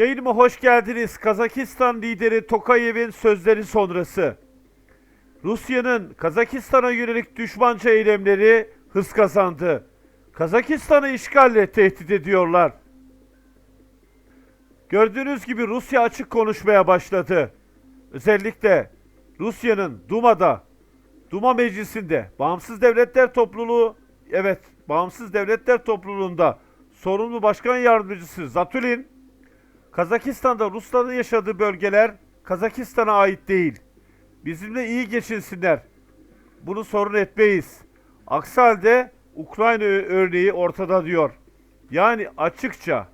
Yayınıma hoş geldiniz. Kazakistan lideri Tokayev'in sözleri sonrası. Rusya'nın Kazakistan'a yönelik düşmanca eylemleri hız kazandı. Kazakistan'ı işgalle tehdit ediyorlar. Gördüğünüz gibi Rusya açık konuşmaya başladı. Özellikle Rusya'nın Duma'da, Duma Meclisi'nde, Bağımsız Devletler Topluluğu, evet Bağımsız Devletler Topluluğu'nda sorumlu başkan yardımcısı Zatulin, Kazakistan'da Rusların yaşadığı bölgeler Kazakistan'a ait değil. Bizimle iyi geçinsinler. Bunu sorun etmeyiz. Aksi halde Ukrayna örneği ortada diyor. Yani açıkça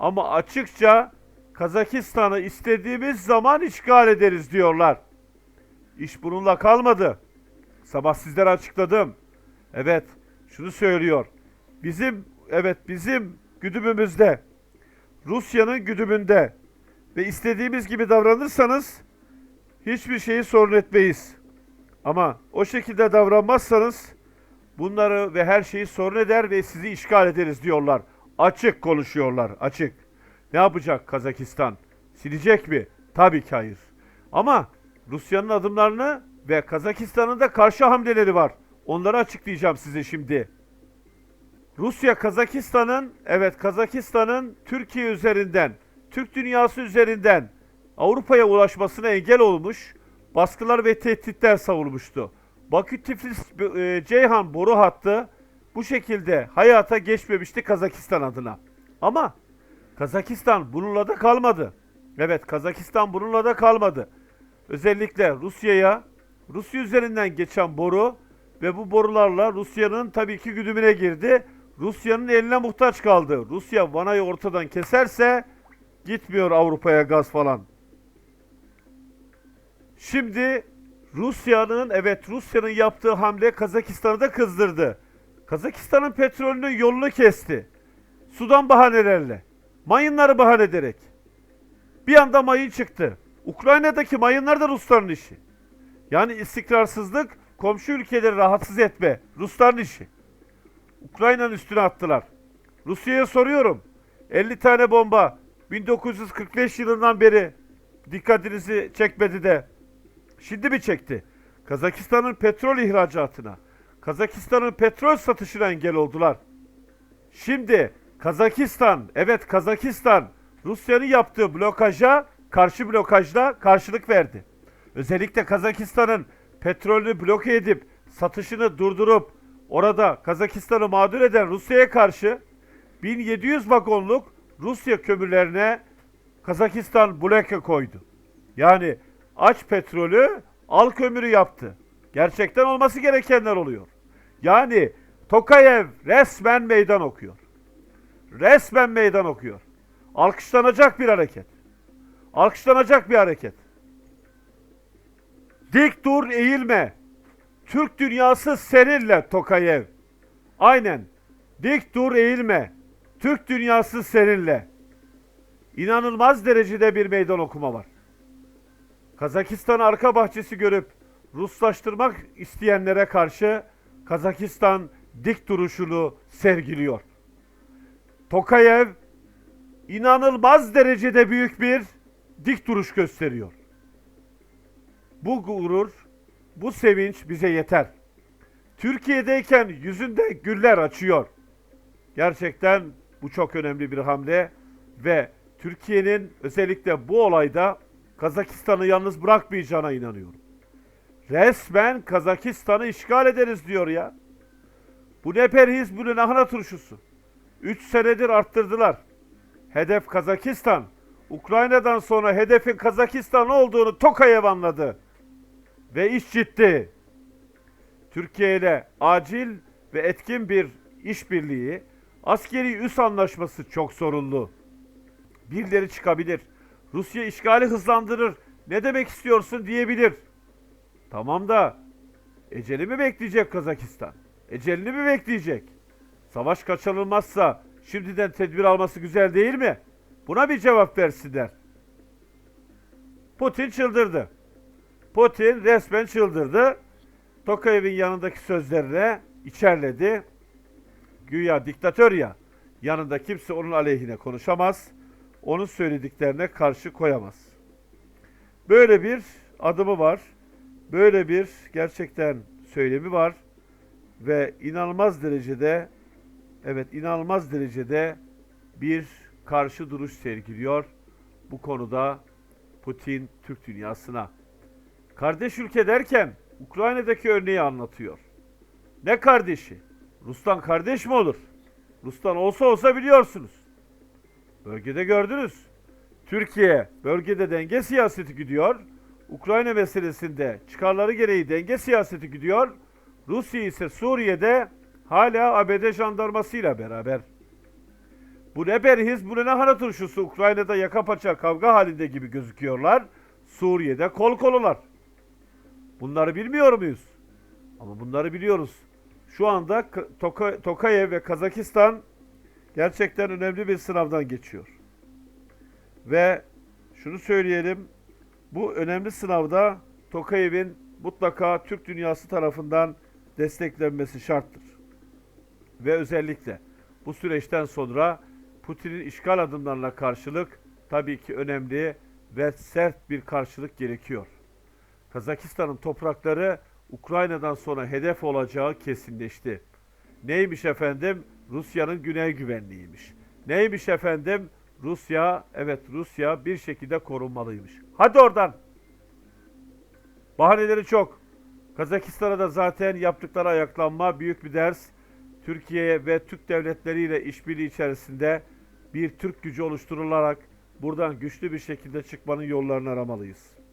ama açıkça Kazakistan'ı istediğimiz zaman işgal ederiz diyorlar. İş bununla kalmadı. Sabah sizlere açıkladım. Evet, şunu söylüyor. Bizim evet bizim güdümümüzde Rusya'nın güdümünde ve istediğimiz gibi davranırsanız hiçbir şeyi sorun etmeyiz. Ama o şekilde davranmazsanız bunları ve her şeyi sorun eder ve sizi işgal ederiz diyorlar. Açık konuşuyorlar, açık. Ne yapacak Kazakistan? Silecek mi? Tabii ki hayır. Ama Rusya'nın adımlarını ve Kazakistan'ın da karşı hamleleri var. Onları açıklayacağım size şimdi. Rusya Kazakistan'ın evet Kazakistan'ın Türkiye üzerinden, Türk dünyası üzerinden Avrupa'ya ulaşmasına engel olmuş, baskılar ve tehditler savurmuştu. Bakü Tiflis e, Ceyhan boru hattı bu şekilde hayata geçmemişti Kazakistan adına. Ama Kazakistan bununla da kalmadı. Evet Kazakistan bununla da kalmadı. Özellikle Rusya'ya Rusya üzerinden geçen boru ve bu borularla Rusya'nın tabii ki güdümüne girdi. Rusya'nın eline muhtaç kaldı. Rusya Vanayı ortadan keserse gitmiyor Avrupa'ya gaz falan. Şimdi Rusya'nın evet Rusya'nın yaptığı hamle Kazakistan'ı da kızdırdı. Kazakistan'ın petrolünün yolunu kesti. Sudan bahanelerle, mayınları bahane ederek. Bir anda mayın çıktı. Ukrayna'daki mayınlar da Rusların işi. Yani istikrarsızlık, komşu ülkeleri rahatsız etme, Rusların işi. Ukrayna'nın üstüne attılar. Rusya'ya soruyorum. 50 tane bomba 1945 yılından beri dikkatinizi çekmedi de şimdi mi çekti? Kazakistan'ın petrol ihracatına, Kazakistan'ın petrol satışına engel oldular. Şimdi Kazakistan, evet Kazakistan Rusya'nın yaptığı blokaja karşı blokajla karşılık verdi. Özellikle Kazakistan'ın petrolünü bloke edip satışını durdurup orada Kazakistan'ı mağdur eden Rusya'ya karşı 1700 vagonluk Rusya kömürlerine Kazakistan bloke koydu. Yani aç petrolü al kömürü yaptı. Gerçekten olması gerekenler oluyor. Yani Tokayev resmen meydan okuyor. Resmen meydan okuyor. Alkışlanacak bir hareket. Alkışlanacak bir hareket. Dik dur eğilme. Türk dünyası seninle Tokayev. Aynen. Dik dur eğilme. Türk dünyası seninle. İnanılmaz derecede bir meydan okuma var. Kazakistan arka bahçesi görüp Ruslaştırmak isteyenlere karşı Kazakistan dik duruşunu sergiliyor. Tokayev inanılmaz derecede büyük bir dik duruş gösteriyor. Bu gurur, bu sevinç bize yeter. Türkiye'deyken yüzünde güller açıyor. Gerçekten bu çok önemli bir hamle ve Türkiye'nin özellikle bu olayda Kazakistan'ı yalnız bırakmayacağına inanıyorum. Resmen Kazakistan'ı işgal ederiz diyor ya. Bu ne perhiz, bu ne lahana turşusu. 3 senedir arttırdılar. Hedef Kazakistan. Ukrayna'dan sonra hedefin Kazakistan olduğunu Tokayev anladı. Ve iş ciddi. Türkiye ile acil ve etkin bir işbirliği, askeri üs anlaşması çok sorunlu. Birileri çıkabilir. Rusya işgali hızlandırır. Ne demek istiyorsun diyebilir. Tamam da eceli mi bekleyecek Kazakistan? Ecelini mi bekleyecek? Savaş kaçınılmazsa şimdiden tedbir alması güzel değil mi? Buna bir cevap versinler. Putin çıldırdı. Putin resmen çıldırdı. Tokayev'in yanındaki sözlerine içerledi. Güya diktatör ya. Yanında kimse onun aleyhine konuşamaz. onun söylediklerine karşı koyamaz. Böyle bir adımı var. Böyle bir gerçekten söylemi var ve inanılmaz derecede evet inanılmaz derecede bir karşı duruş sergiliyor bu konuda Putin Türk dünyasına. Kardeş ülke derken Ukrayna'daki örneği anlatıyor. Ne kardeşi? Rus'tan kardeş mi olur? Rus'tan olsa olsa biliyorsunuz. Bölgede gördünüz. Türkiye bölgede denge siyaseti gidiyor. Ukrayna meselesinde çıkarları gereği denge siyaseti gidiyor. Rusya ise Suriye'de hala ABD jandarmasıyla beraber. Bu ne berhiz, bu ne hana turşusu. Ukrayna'da yaka paça kavga halinde gibi gözüküyorlar. Suriye'de kol kolular. Bunları bilmiyor muyuz? Ama bunları biliyoruz. Şu anda Toka- Tokayev ve Kazakistan gerçekten önemli bir sınavdan geçiyor. Ve şunu söyleyelim. Bu önemli sınavda Tokayev'in mutlaka Türk dünyası tarafından desteklenmesi şarttır. Ve özellikle bu süreçten sonra Putin'in işgal adımlarına karşılık tabii ki önemli ve sert bir karşılık gerekiyor. Kazakistan'ın toprakları Ukrayna'dan sonra hedef olacağı kesinleşti. Neymiş efendim? Rusya'nın güney güvenliğiymiş. Neymiş efendim? Rusya, evet Rusya bir şekilde korunmalıymış. Hadi oradan. Bahaneleri çok. Kazakistan'a da zaten yaptıkları ayaklanma büyük bir ders. Türkiye ve Türk devletleriyle işbirliği içerisinde bir Türk gücü oluşturularak buradan güçlü bir şekilde çıkmanın yollarını aramalıyız.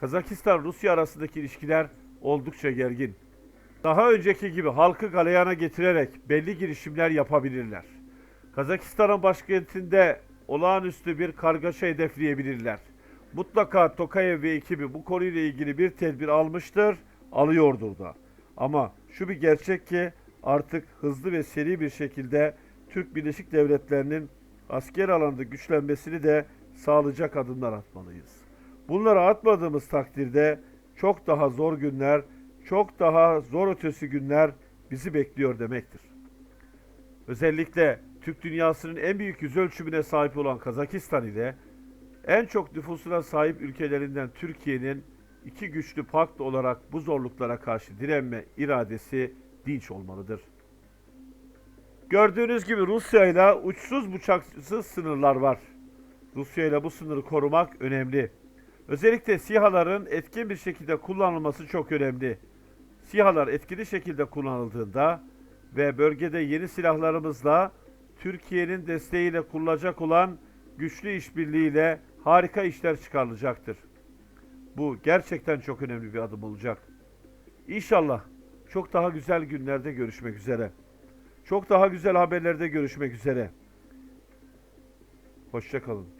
Kazakistan-Rusya arasındaki ilişkiler oldukça gergin. Daha önceki gibi halkı galeyana getirerek belli girişimler yapabilirler. Kazakistan'ın başkentinde olağanüstü bir kargaşa hedefleyebilirler. Mutlaka Tokayev ve ekibi bu konuyla ilgili bir tedbir almıştır, alıyordur da. Ama şu bir gerçek ki artık hızlı ve seri bir şekilde Türk Birleşik Devletleri'nin asker alanda güçlenmesini de sağlayacak adımlar atmalıyız. Bunları atmadığımız takdirde çok daha zor günler, çok daha zor ötesi günler bizi bekliyor demektir. Özellikle Türk dünyasının en büyük yüz ölçümüne sahip olan Kazakistan ile en çok nüfusuna sahip ülkelerinden Türkiye'nin iki güçlü pakt olarak bu zorluklara karşı direnme iradesi dinç olmalıdır. Gördüğünüz gibi Rusya ile uçsuz bucaksız sınırlar var. Rusya ile bu sınırı korumak önemli. Özellikle SİHA'ların etkin bir şekilde kullanılması çok önemli. SİHA'lar etkili şekilde kullanıldığında ve bölgede yeni silahlarımızla Türkiye'nin desteğiyle kurulacak olan güçlü işbirliğiyle harika işler çıkarılacaktır. Bu gerçekten çok önemli bir adım olacak. İnşallah çok daha güzel günlerde görüşmek üzere. Çok daha güzel haberlerde görüşmek üzere. Hoşçakalın.